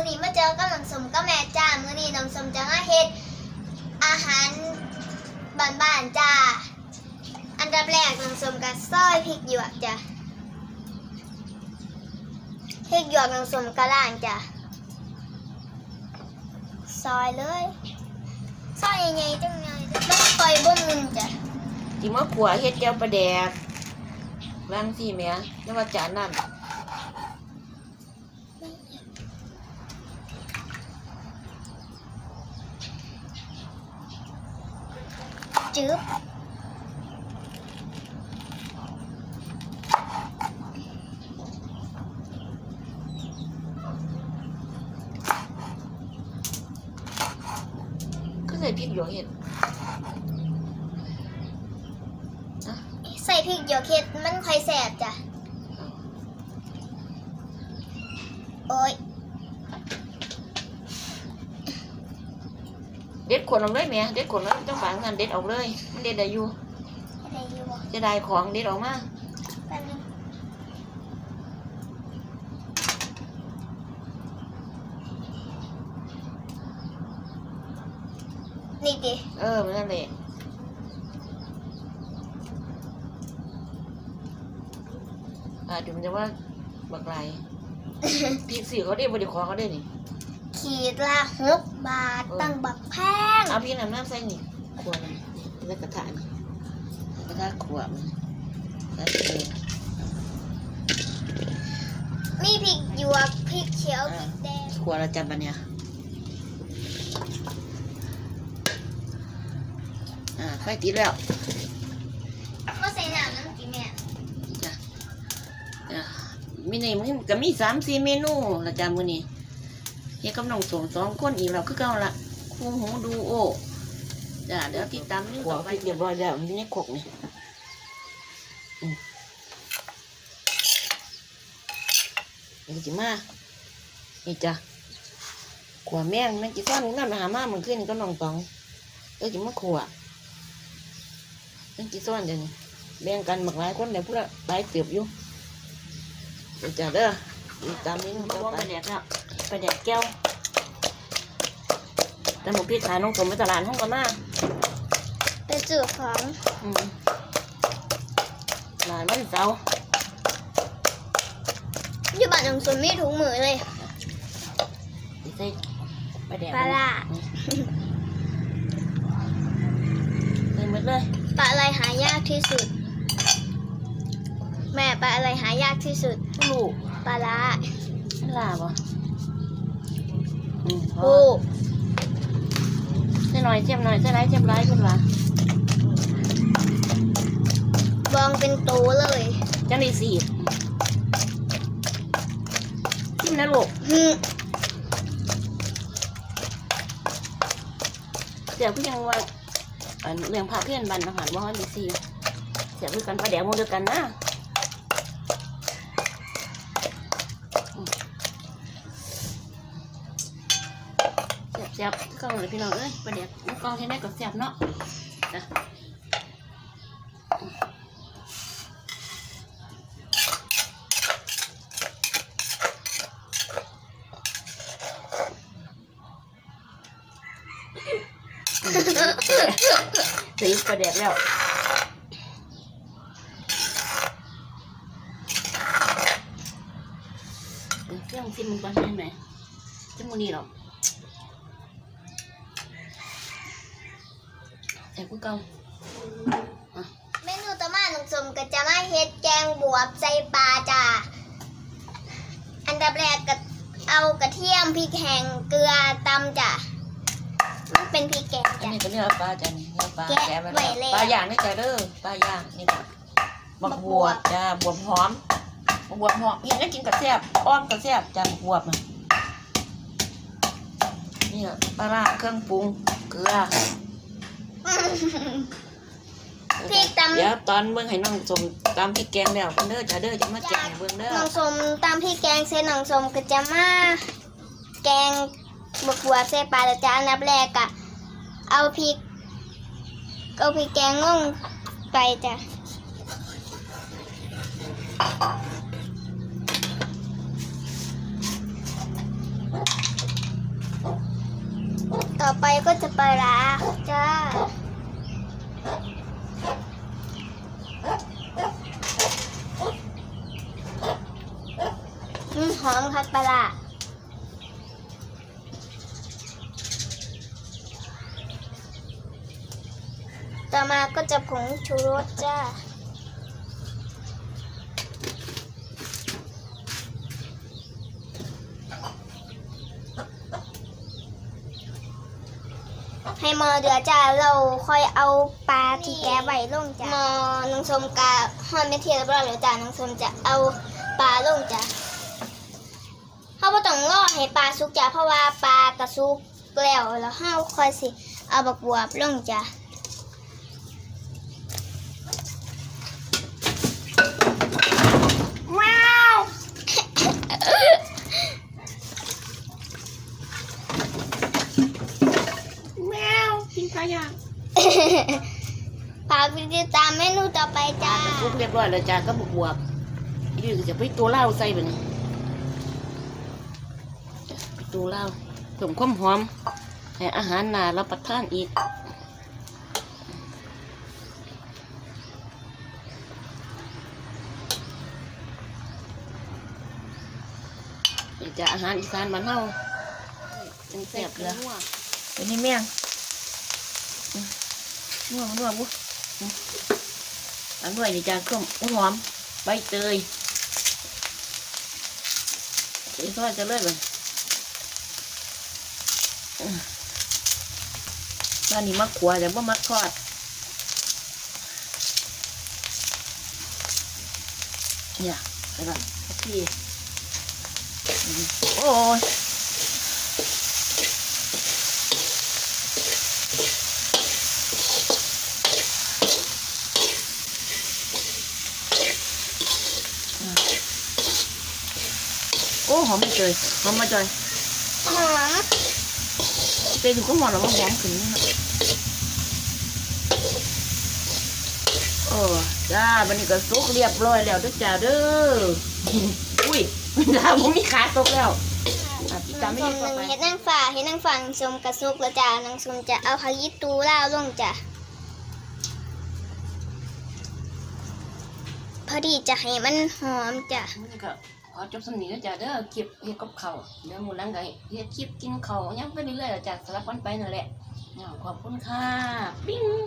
มื้อนี้มาเจอกับน้องสมกับแม่จ้ามื้อนี้น้องสมจะมาเฮ็ดอาหารบ้านๆจ้า อันดับแรกน้องสมกับซอยพริกหยวกจ้ะพริกหยวกน้องสมกระล่างจ้ะซอยเลยซอยใหญ่ๆจังเลยบ่ค่อยบ่มุนจ้ะจิมาขัวเฮ็ดแก้วปลาแดกวางสิแม่แล้วว่าจานนั่น จืบก็ใส่พริกหยวกเฮ็ดใส่พริกหยวกเฮ็ดมันค่อยแสบจ้ะ โอ้ย เด็ดขวดออกเลยแม่เด็ดขวดแล้วต้องฝางนั่นเด็ดออกเลยมันเด็ดได้อยู่อะไรอยู่วะจะได้ของเด็ดออกมาแป๊บนึงนี่ดิเออมันนั่นแหละอ่าเดี๋ยวมันจะว่าบักไรพริกสิเขาได้บ่ได้ของเขาได้นี่ ขีดละหกบาทเออตั้งบักแพงเอาพี่น้ำน้ำใส่นี่ขวดนี่แล้วกระถางนี่กระถางขวดมันแล้วเออมีพริกหยวกพริกเขียวพริกแดงขวดละจันปะเนี่ยอ่าไฟติดแล้วก็ใส่น้ำน้ำกินแม่จ้ะอ่ามีในมือก็มีสามสี่เมนูละจ้ามื้อนี้ เฮียกับน้องสมสองคนอีกแล้วคือเก่าละคู่หูดูโอจ้าเดี๋ยวติดตามนี่ต่อไปเรียบร้อยแล้วมันอยู่ในขกนี่อืมเดี๋ยวจิมานี่จ้ะขวแม่งนั่นจิซ่อนนั่นมาหามามันขึ้นก็น้องตองเออจิมาขวนั่นจิซ่อนเดี๋ยวนี้แบ่งกันหมักหลายคนเดี๋ยวพูดละหลายเติบอยู่เดี๋ยวจ้าเด้อติดตามนี้ต่อไป แดกแล้ว ไปแดกแก้วแต่หมูพี่ขายน้องสมไปตลาดห้องกันมาเป็นจืดของอืมตลาดวันเสาร์อยู่บ้านน้องสมมีถุงมือเลยสิใส่ไปแดกปลาร้าใส่หมดเลยปลาอะไรหายากที่สุด แม่ปลาอะไรหายากที่สุดลูกปลาร้าลาบ่ อืมพอโอ้ใส่หน่อยเทียมหน่อยใส่ไรเทียมไรคุณล่ะบองเป็นโตเลยจังได้สี่ชิมนะลูกหึเสียพี่ยังว่าอันเรื่องพาเพื่อนบันอาหารว่าดีสี่เสียพี่กันปลาแดกหมดเดียวกันนะ ซ่บๆก็เลยพี่น้องเอ้ยประเดี๋ยวมันกองที่ได้ก็แซ่บเนาะจ้ะตีประเดี๋ยวแล้วเดี๋ยวเรื่องซิมมันก่อนได้ไหมจะมูนี่หรอก แต่กูเก่าเมนูตะมาน้องสมก็จะมาเฮ็ดแกงบวบใส่ปลาจ้าอันดับแรกก็เอากระเทียมพริกแห้งเกลือตำจ้ะมันเป็นพริกแกงอันจ้ะ นี้ก็เนื้อปลาจ้ะนี่เนื้อปลาแกะแกะมาไว้แล้วแล้ว ปลาย่างนี่จ้ะเด้อปลาย่างนี่จ้ะบักบวบจ้ะบวบหอมบักบวบหอมนี่ได้กินกับแซ่บอ้อมกับแซ่บจ้ะบักบวบอะนี่อะปลาร้าเครื่องปรุงเกลือ พริกตำ เดี๋ยวตอนเบิ่งให้น้องสมตามพริกแกงแล้วเพิ่นเด้อจ้ะเด้อจะมาแกงให้เบิ่งเด้อน้องสมตำพริกแกงเส้นน้องสมก็จะมาแกงบวบวบใส่ปลาแล้วจ้ะอันดับแรกก็เอาพริกเอาพริกแกงลงไปจ้ะ ไปก็จะไปลาร้าจ้าอืมหอมคักปลาร้าต่อมาก็จะผงชูรสจ้า ให้หมอเดือจ้าเราค่อยเอาปลาที่แกไว้ลงจ้าหมอน้องชมกาฮอนไม่เทียบร้อยหรือจ้าน้องชมจะเอาปลาลงจ้าเขาบ่ต้องรอให้ปลาสุกจ้าเพราะว่าปลากระสุกแล้วแล้วเฮาค่อยสิ เอาบักบวบลงจ้า ว้าวแมวกินปลาย่าง พาไปติดตามเมนู ต่อไปจ้าทุกเรียบร้อยแล้วจ้าก็บวบบวบอีนี่ก็จะไปตัวเหล้าใส่ไปนี่ไปตัวเหล้าเพิ่มความหอมให้อาหารน่ารับประทานอีกนี่จะอาหารอีสานบ้านเฮาจังแซ่บเลยเป็นนี่แม่งนัวนัวบุ อันด้วยนี่จ้าเครื่องหอมใบเตยเดี๋ยวทอดจะเลยเลยบ้านนี้มักขัวแต่ว่ามักทอดเนี่ยไปก่อนพี่โอ้ย หอมใบเตยหอมมาจอยหอมเตยดูก็หอมแล้วว่าหอมขึ้นนี่นะโอ้จ้าบันนี้ก็สุกเรียบร้อยแล้วเด้อจ้าเด้ออุ้ยดาวผมมีขาตกแล้วอะพี่ตามไม่น้ได้องสมหต่อนึ่งไปเฮ็ดนั่งฝ่าเฮ็ดนั่งฝั่งสมกระซุกแล้วจ้าน้องสมจะเอาผักยีตูล่าลงจ้ะพอดีจะให้มันหอมจ้ะ อจบสำนีแล้วจ้ะเด้อคลิปเฮ็ดกับข้าเดี๋ยวมูลังไงเฮ็ดคลิปกินเขายังไปเรื่อยๆจ้ะสลับกันไปนั่นแหละขอบคุณค่ะ ปิ้ง